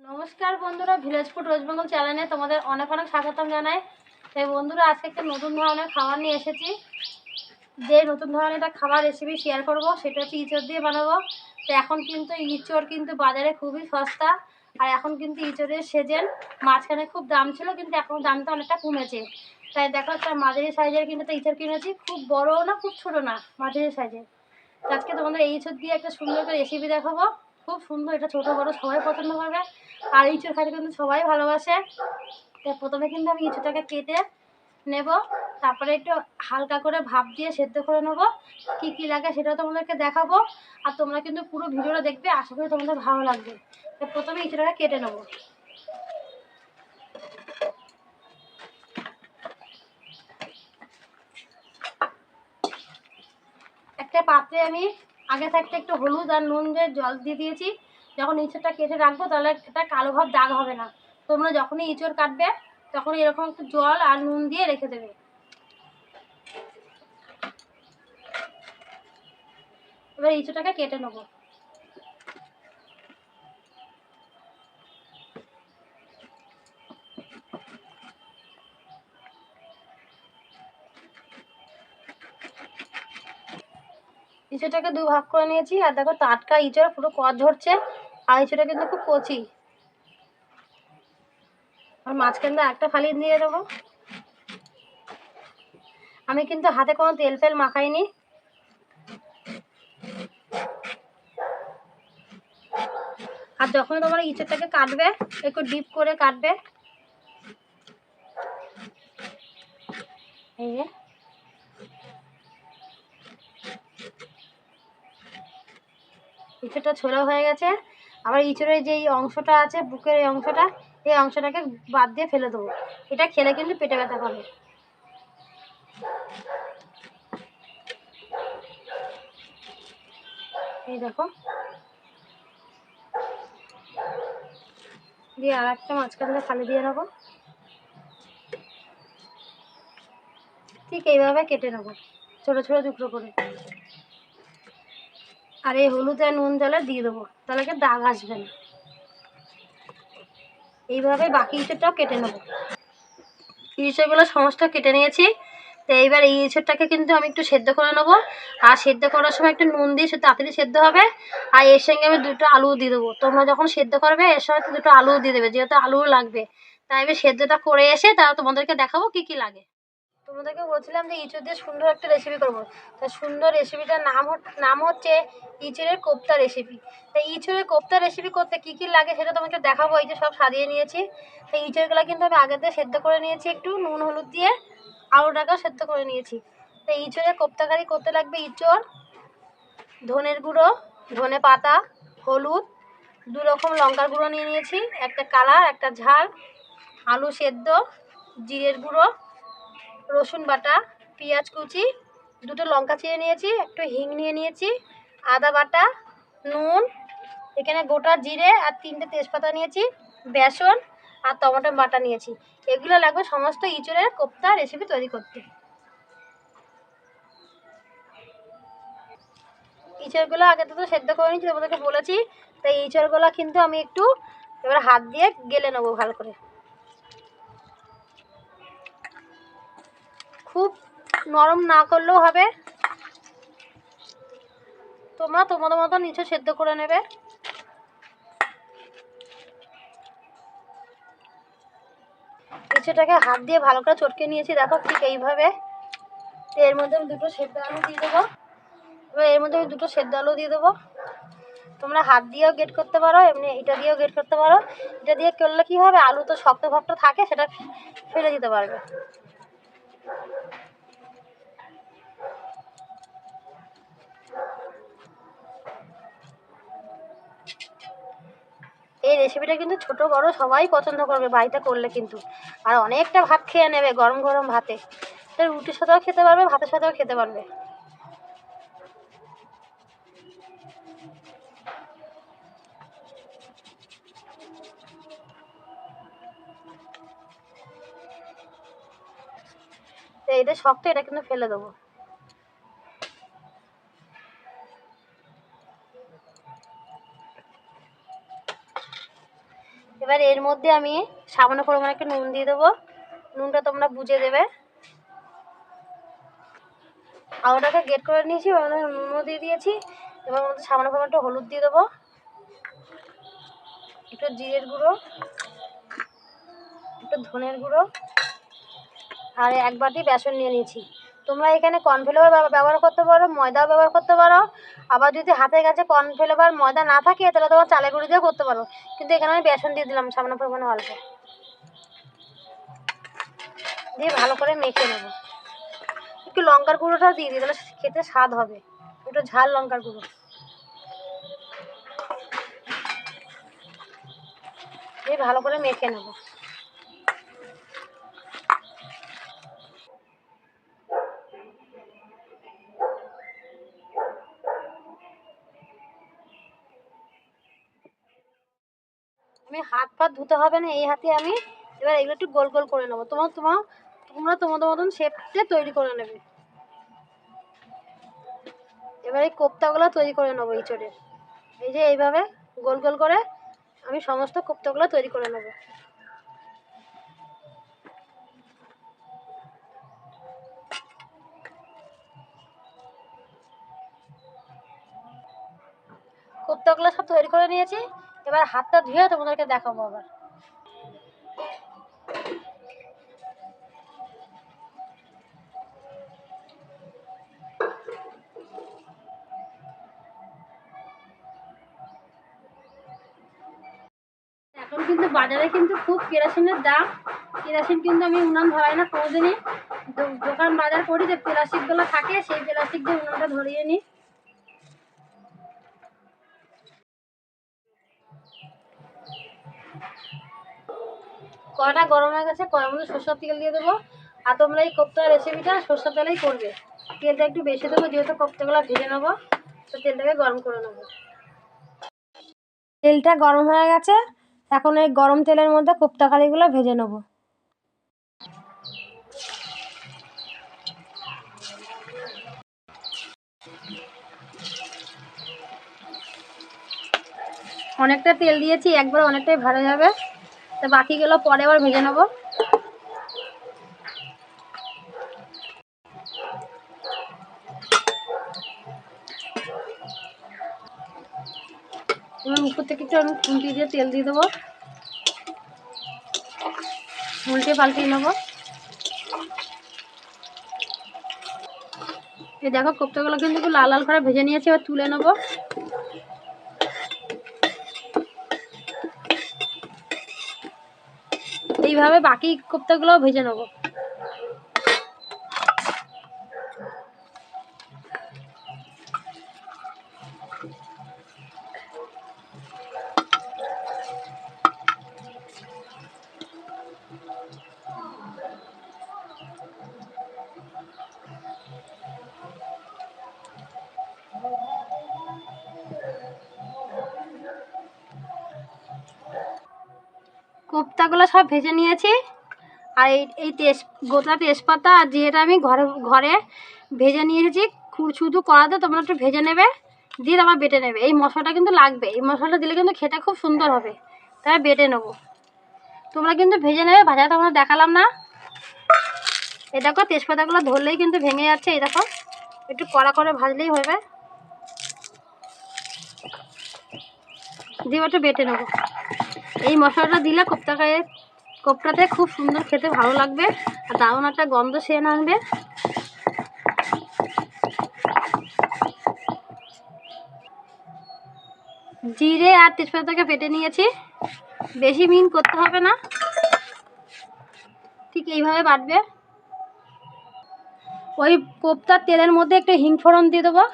নমস্কার বন্ধুরা village food Bengal চ্যানেলে তোমাদের অনেক অনেক স্বাগতম জানাই। তাই বন্ধুরা, আজকে একটা নতুন ধরনের খাবার নিয়ে এসেছি। যে নতুন ধরনের একটা খাবার রেসিপি শেয়ার করব, সেটা হচ্ছে ইঁচড় দিয়ে বানাবো। তো এখন কিন্তু ইঁচড় কিন্তু বাজারে খুবই সস্তা, আর এখন কিন্তু ইঁচড়ের সেজেন মাঝখানে খুব দাম ছিল, কিন্তু এখন দামটা অনেকটা কমেছে। তাই দেখো, একটা মাঝারি সাইজের কিন্তু একটা ইঁচড় কিনেছি। খুব বড় না, খুব ছোটো না, মাঝারি সাইজের আজকে তোমাদের এই ইঁচড় দিয়ে একটা সুন্দর করে রেসিপি দেখাবো। খুব সুন্দর, এটা ছোটো, বড়ো, সবাই পছন্দ করবে। আর ইঁচড় খেতে কিন্তু সবাই ভালোবাসে। প্রথমে কিন্তু আমি ইঁচড়টাকে কেটে নেব, তারপরে একটু হালকা করে ভাপ দিয়ে সেদ্ধ করে নেব। কী কী লাগে সেটাও তোমাদেরকে দেখাবো। আর তোমরা কিন্তু পুরো ভিডিওটা দেখবে, আশা করি তোমাদের ভালো লাগবে। প্রথমে ইঁচড়টাকে কেটে নেব। একটা পাত্রে আমি আগে থাকতে একটু হলুদ আর নুন দিয়ে জল দিয়ে দিয়েছি। যখন ইঁচড়টা কেটে রাখব, তাহলে একটা কালো ভাব দাগ হবে না। তোমরা যখনই ইঁচড় কাটবে তখন এরকম একটু জল আর নুন দিয়ে রেখে দেবে। এবার ইঁচড়টাকে কেটে নেব। ইঁচড়টাকে দু ভাগ করে নিয়েছি, আর দেখো টাটকা ইঁচড় পুরো কদ ধরছে, আর ইঁচড়টা কিন্তু খুব কচি। আর মাঝখানটা একটা ফালি দিয়ে দেবো। আমি কিন্তু হাতে কোনো তেল ফেল মাখাইনি। আর যখন তোমার ইঁচড়টাকে কাটবে, একটু ডিপ করে কাটবে। এই যে। ইঁচড়টা ছোলা হয়ে গেছে। আবার ইঁচড়ের যে এই অংশটা আছে, বুকের এই অংশটা, এই অংশটাকে বাদ দিয়ে ফেলে দেবো। এটা খেলে কিন্তু পেটে ব্যথা করে এই দেখো। দিয়ে আর একটা মাঝখানটা খালি দিয়ে নেব। ঠিক এইভাবে কেটে নেব, ছোটো ছোটো টুকরো করে। আর এই হলুদ আর নুন জলে দিয়ে দেবো, তাহলে কি দাগ আসবে না। এইভাবে বাকি ইঁচড়টাও কেটে নেব। ইঁচড়গুলো সমস্ত কেটে নিয়েছি, তো এইবার এই ইঁচড়টাকে কিন্তু আমি একটু সেদ্ধ করে নেব। আর সেদ্ধ করার সময় একটু নুন দিয়ে তাড়াতাড়ি সেদ্ধ হবে, আর এর সঙ্গে আমি দুটো আলু দিয়ে দেবো। তোমরা যখন সেদ্ধ করবে, এর সঙ্গে দুটো আলু দিয়ে দেবে, যেহেতু আলুও লাগবে। তাই আমি সেদ্ধটা করে এসে তাও তোমাদেরকে দেখাবো কি কি লাগে। তোমাদেরকে বলছিলাম যে ইঁচড় দিয়ে সুন্দর একটা রেসিপি করব। তা সুন্দর রেসিপিটার নাম নাম হচ্ছে ইঁচড়ের কোপ্তা রেসিপি তা ইঁচড়ের কোপ্তা রেসিপি করতে কী কী লাগে সেটা তোমাকে দেখাবো, এই যে সব সাজিয়ে নিয়েছি। তো ইঁচড়গুলো কিন্তু আমি আগে দিয়ে সেদ্ধ করে নিয়েছি একটু, নুন, হলুদ দিয়ে আলু আলুটাকেও সেদ্ধ করে নিয়েছি। তো ইঁচড়ের কোপ্তাকারি করতে লাগবে ইঁচড়, ধনের গুঁড়ো, ধনে পাতা, হলুদ, দু রকম লঙ্কার গুঁড়ো নিয়ে নিয়েছি, একটা কালার, একটা ঝাল, আলু সেদ্ধ, জিরের গুঁড়ো রসুন বাটা, পেঁয়াজ কুচি, দুটো লঙ্কা চিড়ে নিয়েছি, একটু হিং নিয়ে নিয়েছি, আদা বাটা, নুন, এখানে গোটা জিরে আর তিনটে তেজপাতা নিয়েছি, বেসন আর টমেটো বাটা নিয়েছি। এগুলো লাগবে সমস্ত ইঁচড়ের কোপ্তা রেসিপি তৈরি করতে। ইঁচড়গুলো আগে তো সেদ্ধ করে নিয়েছি, তোমাদেরকে বলেছি। তাই ইঁচড়গুলো কিন্তু আমি একটু এবার হাত দিয়ে গেলে নেব ভালো করে। খুব নরম না করলেও হবে। তোমরা তোমাদের মতো নিচে সেদ্ধ করে নেবে। নিচেটাকে হাত দিয়ে ভালো করে চটকে নিয়েছি, দেখো ঠিক এইভাবে। এর মধ্যে আমি দুটো সেদ্ধ আলু দিয়ে দেবো। এবার এর মধ্যে আমি দুটো সেদ্ধ আলু দিয়ে দেবো। তোমরা হাত দিয়েও গেট করতে পারো, এমনি এটা দিয়েও গেট করতে পারো। এটা দিয়ে করলে কী হবে? আলু তো শক্ত ভক্ত থাকে, সেটা ফেলে দিতে পারবে। এই রেসিপিটা কিন্তু ছোট, বড়, সবাই পছন্দ করবে, বাড়িতে করলে কিন্তু। আর অনেকটা ভাত খেয়ে নেবে গরম গরম ভাতে রুটির সাথেও খেতে পারবে, ভাতের সাথেও খেতে পারবে। এটা শক্ত, এটা কিন্তু ফেলে দেবো। এবার এর মধ্যে আমি সামান্য পরিমাণে একটু নুন দিয়ে দেবো। নুনটা তোমরা বুঝে দেবে। আর ওটাকে গেট করে নিয়েছি নুনও দিয়ে দিয়েছি। এবার মধ্যে সামান্য পরিমাণে একটু হলুদ দিয়ে দেবো। একটু জিরের গুঁড়ো, একটু ধনের গুঁড়ো। আর এক বাটি বেসন নিয়ে নিয়েছি। তোমরা এখানে কর্নফ্লাওয়ার ব্যবহার করতে পারো, ময়দাও ব্যবহার করতে পারো। আবার যদি হাতের কাছে কর্নফ্লাওয়ার ময়দা না থাকে, তাহলে তোমার চালের গুঁড়ি দিয়েও করতে পারো। কিন্তু এখানে আমি বেসন দিয়ে দিলাম, সামান্য পরিমাণে অল্প। দিয়ে ভালো করে মেখে নেব। একটু লঙ্কার গুঁড়োটাও দিয়ে দিই, তাহলে খেতে স্বাদ হবে। একটু ঝাল লঙ্কার গুঁড়ো। দিয়ে ভালো করে মেখে নেব। আমি হাত পা ধুতে হবে না, এই হাতে আমি এবার এগুলো একটু গোল গোল করে নেব। তোমার তোমার, তোমরা তোমাদের মতন শেপে তৈরি করে নেবে। এবার এই কোপ্তাগুলো তৈরি করে নেব ইঁচড়ের এই যে এইভাবে গোল গোল করে আমি সমস্ত কোপ্তাগুলো তৈরি করে নেব। কোপ্তাগুলো সব তৈরি করে নিয়েছি। এবার হাতটা ধুয়ে তোমাদেরকে দেখাবো আবার। এখন কিন্তু বাজারে কিন্তু খুব কেরাসিনের দাম। কেরাসিন কিন্তু আমি উনান ধরাই না কোনোদিনই। দোকান বাজার করি যে প্লাস্টিকগুলো থাকে, সেই প্লাস্টিক দিয়ে উনানটা ধরিয়ে নিই। কড়াটা গরম হয়ে গেছে, কড়ার মধ্যে সরষের তেল দিয়ে দেবো। আর তোমরা এই কোপ্তা রেসিপিটা সরষের তেলেই করবে। তেলটা একটু বেশি দেবো, যেহেতু কোপ্তাগুলো ভেজে নেব, তো তেলটাকে গরম করে নেব। তেলটা গরম হয়ে গেছে, এখন এই গরম তেলের মধ্যে কোপ্তা কালিগুলো ভেজে নেব। অনেকটা তেল দিয়েছি, একবার অনেকটাই ভালো যাবে। তো বাকিগুলো পরে আবার ভেজে নেব। এবার উপর থেকে একটু আমি খুন্তি দিয়ে তেল দিয়ে দেবো। উল্টে পাল্টে নেব। এই দেখো কোপ্তাগুলো কিন্তু লাল লাল করে ভেজে নিয়েছি, এবার তুলে নেব। এইভাবে বাকি কোপ্তাগুলো ভেজে নেব। কোপ্তাগুলো সব ভেজে নিয়েছি। আর এই এই তেজ, গোটা তেজপাতা আর জিরেটা আমি ঘরে ঘরে ভেজে নিয়ে এসেছি শুধু কড়াতে তোমরা একটু ভেজে নেবে, দিয়ে তারপর বেটে নেবে। এই মশলাটা কিন্তু লাগবে, এই মশলাটা দিলে কিন্তু খেতে খুব সুন্দর হবে। তাই বেটে নেব। তোমরা কিন্তু ভেজে নেবে, ভাজা তোমরা দেখালাম না। এই দেখো, তেজপাতাগুলো ধরলেই কিন্তু ভেঙে যাচ্ছে, এই দেখো। একটু কড়া করে ভাজলেই হবে। দিয়ে একটু বেটে নেব। এই মশলাটা দিলে কোপ্তাকে কোপ্তাতে খুব সুন্দর খেতে ভালো লাগবে, আর দারুণ একটা গন্ধ সেন আনবে জিরে আর তেজপাতাকে পেটে নিয়েছি, বেশি মিন করতে হবে না। ঠিক এইভাবে বাটবে। ওই কোপ্তার তেলের মধ্যে একটু হিং ফোড়ন দিয়ে দেবো।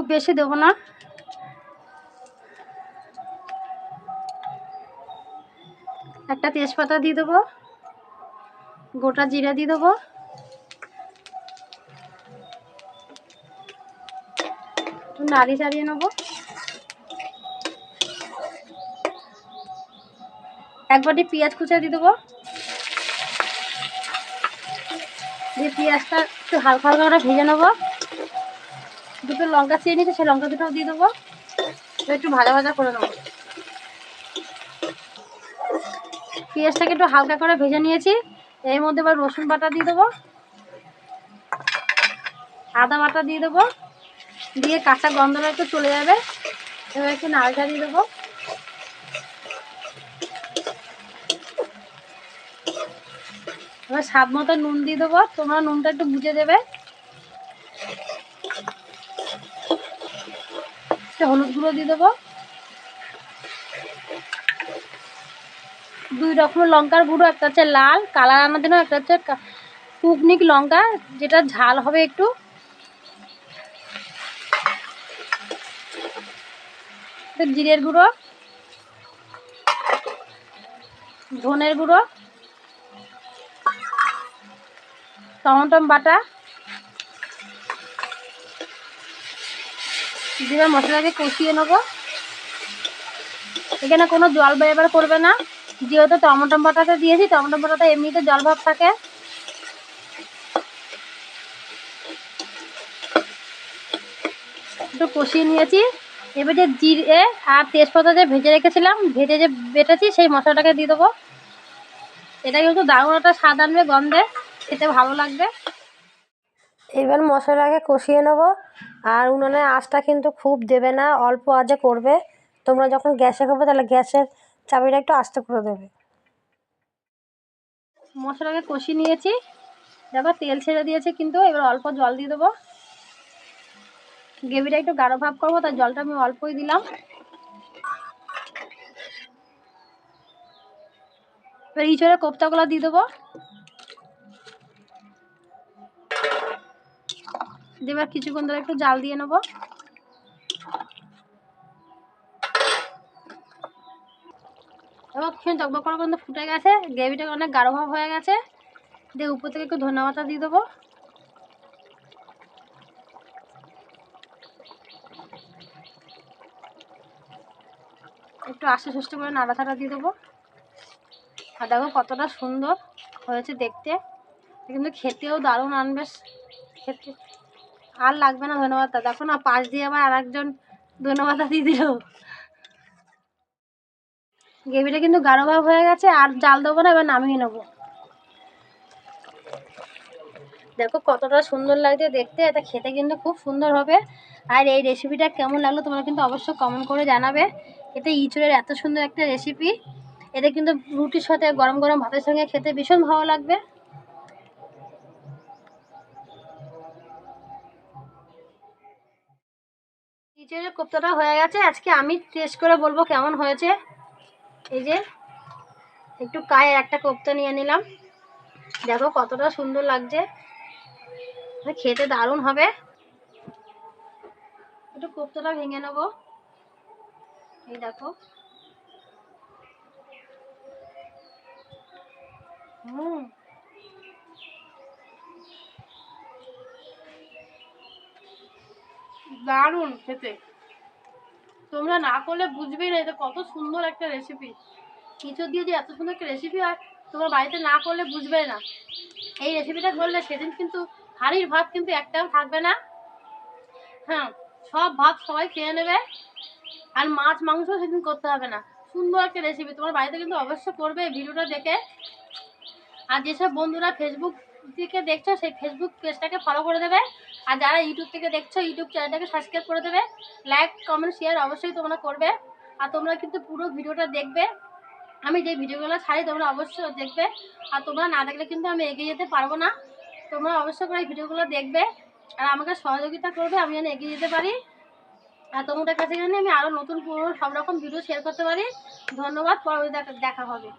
খুব বেশি দেবো না। একটা তেজপাতা দিয়ে দেবো, গোটা জিরা দিয়ে দেবো। নাড়ি চাড়িয়ে নেব। এক বাটি পেঁয়াজ কুচা দিয়ে দেবো। দিয়ে পেঁয়াজটা একটু হালকা হালকা করে ভেজে নেব। দুটো লঙ্কা চিয়ে নিয়েছি, সেই লঙ্কা দুটো দিয়ে দেবো। একটু ভাজা ভাজা করে নেব। পেঁয়াজটাকে একটু হালকা করে ভেজে নিয়েছি। এর মধ্যে এবার রসুন বাটা দিয়ে দেবো। আদা বাটা দিয়ে দেবো। দিয়ে কাঁচা গন্ধটা একটু চলে যাবে। এবার একটু নাড়টা দিয়ে দেবো। এবার স্বাদ মতো নুন দিয়ে দেবো। তোমরা নুনটা একটু বুঝে দেবে। একটু হলুদ গুঁড়ো দিয়ে দেবো। দুই রকমের লঙ্কার গুঁড়ো, একটা হচ্ছে লাল, কালার আনার জন্য একটা হচ্ছে কুকনিক লঙ্কা, যেটা ঝাল হবে একটু। জিরের গুঁড়ো, ধনের গুঁড়ো টমেটম বাটা। দিয়ে মশলাকে কষিয়ে নেব। এখানে কোনো জল ব্যবহার করবে না। যেহেতু টমেটম বাটাতে দিয়েছি টমেটম বাটাতে এমনিতে জল ভাব থাকে। একটু কষিয়ে নিয়েছি। এবার যে জিরে আর তেজপাতা যে ভেজে রেখেছিলাম, ভেজে যে বেটেছি, সেই মশলাটাকে দিয়ে দেবো। এটা কিন্তু দারুণ একটা স্বাদ আনবে গন্ধে, খেতে ভালো লাগবে। এবার মশলাটাকে কষিয়ে নেব। আর উনুনের আঁচটা কিন্তু খুব দেবে না, অল্প আঁচে করবে। তোমরা যখন গ্যাসে করবে, তাহলে গ্যাসের চাবিটা একটু আস্তে করে দেবে। মশলাকে কষিয়ে নিয়েছি। দেখো তেল ছেড়ে দিয়েছে কিন্তু, এবার অল্প জল দিয়ে দেবো। গ্রেভিটা একটু গাঢ় ভাব করব তাই জলটা আমি অল্পই দিলাম। এবার ইঁচড়ের কোপ্তাগুলো দিয়ে দেবো। দিয়ে এবার কিছুক্ষণ ধরে একটু জাল দিয়ে নেব। এবার কিছু টকবক করে কিন্তু ফুটে গেছে, গ্রেভিটা অনেক গাঢ় ভাব হয়ে গেছে। দিয়ে উপর থেকে একটু ধনে পাতা দিয়ে দেবো। একটু আস্তে সুস্থ করে নাড়া নাড়াচাড়া দিয়ে দেবো। আর দেখো কতটা সুন্দর হয়েছে দেখতে। কিন্তু খেতেও দারুণ আনবে। খেতে আর লাগবে না, ধন্যবাদ দেখো না পাশ দিয়ে আবার আর একজন ধন্যবাদ দিয়ে দিল। গ্রেভিটা কিন্তু গাঢ় ভাব হয়ে গেছে, আর জাল দেবো না, এবার নামিয়ে নেব। দেখো কতটা সুন্দর লাগছে দেখতে, এটা খেতে কিন্তু খুব সুন্দর হবে। আর এই রেসিপিটা কেমন লাগল তোমরা কিন্তু অবশ্যই কমেন্ট করে জানাবে। এটা ইঁচড়ের এত সুন্দর একটা রেসিপি এটা কিন্তু রুটির সাথে গরম গরম ভাতের সঙ্গে খেতে ভীষণ ভালো লাগবে। ইঁচড়ের কোপ্তাটা হয়ে গেছে, আজকে আমি টেস্ট করে বলব কেমন হয়েছে। এই যে, একটু কায়ে একটা কোপ্তা নিয়ে নিলাম। দেখো কতটা সুন্দর লাগছে। খেতে দারুণ হবে। একটু কোপ্তাটা ভেঙে নেব। এই দেখো। হুম। দারুণ খেতে। তোমরা না করলে বুঝবেই না, এটা কত সুন্দর একটা রেসিপি কিছু দিয়ে যে এত সুন্দর একটা রেসিপি হয়, তোমার বাড়িতে না করলে বুঝবে না। এই রেসিপিটা করলে সেদিন কিন্তু হাড়ির ভাত কিন্তু একটাও থাকবে না। হ্যাঁ সব ভাত সবাই খেয়ে নেবে। আর মাছ, মাংস সেদিন করতে হবে না। সুন্দর একটা রেসিপি তোমার বাড়িতে কিন্তু অবশ্যই করবে ভিডিওটা দেখে। আর যেসব বন্ধুরা ফেসবুক থেকে দেখছ, সেই ফেসবুক পেজটাকে ফলো করে দেবে। আর যারা ইউটিউব থেকে দেখছ ইউটিউব চ্যানেলটাকে সাবস্ক্রাইব করে দেবে লাইক কমেন্ট শেয়ার অবশ্যই তোমরা করবে। আর তোমরা কিন্তু পুরো ভিডিওটা দেখবে। আমি যে ভিডিওগুলো ছাড়ি, তোমরা অবশ্যই দেখবে। আর তোমরা না দেখলে কিন্তু আমি এগিয়ে যেতে পারব না। তোমরা অবশ্যই করে ভিডিওগুলো দেখবে। আর আমাকে সহযোগিতা করবে, আমি যেন এগিয়ে যেতে পারি। আর তোমাদের কাছে যেন আমি আরও নতুন পুরো সব রকম ভিডিও শেয়ার করতে পারি। ধন্যবাদ, পরবর্তী দেখা হবে।